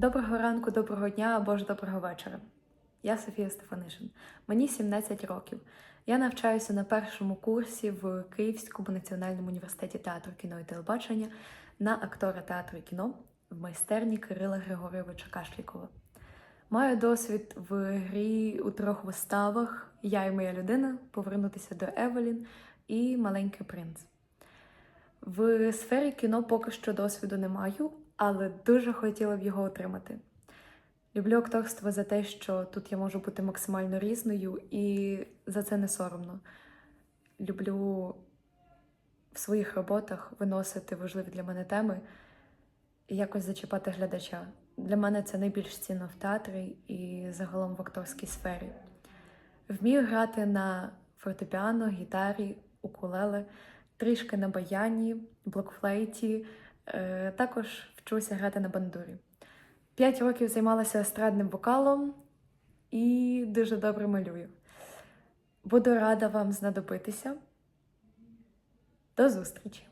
Доброго ранку, доброго дня або ж доброго вечора. Я Софія Стефанишин. Мені 17 років. Я навчаюся на першому курсі в Київському національному університеті театру кіно і телебачення на актора театру і кіно в майстерні Кирила Григоровича Кашлікова. Маю досвід в грі у трьох виставах Я і моя людина, повернутися до Евелін і Маленький принц. В сфері кіно поки що досвіду не маю, але дуже хотіла б його отримати. Люблю акторство за те, що тут я можу бути максимально різною, і за це не соромно. Люблю в своїх роботах виносити важливі для мене теми і якось зачіпати глядача. Для мене це найбільш цінно в театрі і загалом в акторській сфері. Вмію грати на фортепіано, гітарі, укулеле, трішки на баяні, блокфлейті, також вчуся грати на бандурі. П'ять років займалася естрадним вокалом і дуже добре малюю. Буду рада вам знадобитися. До зустрічі!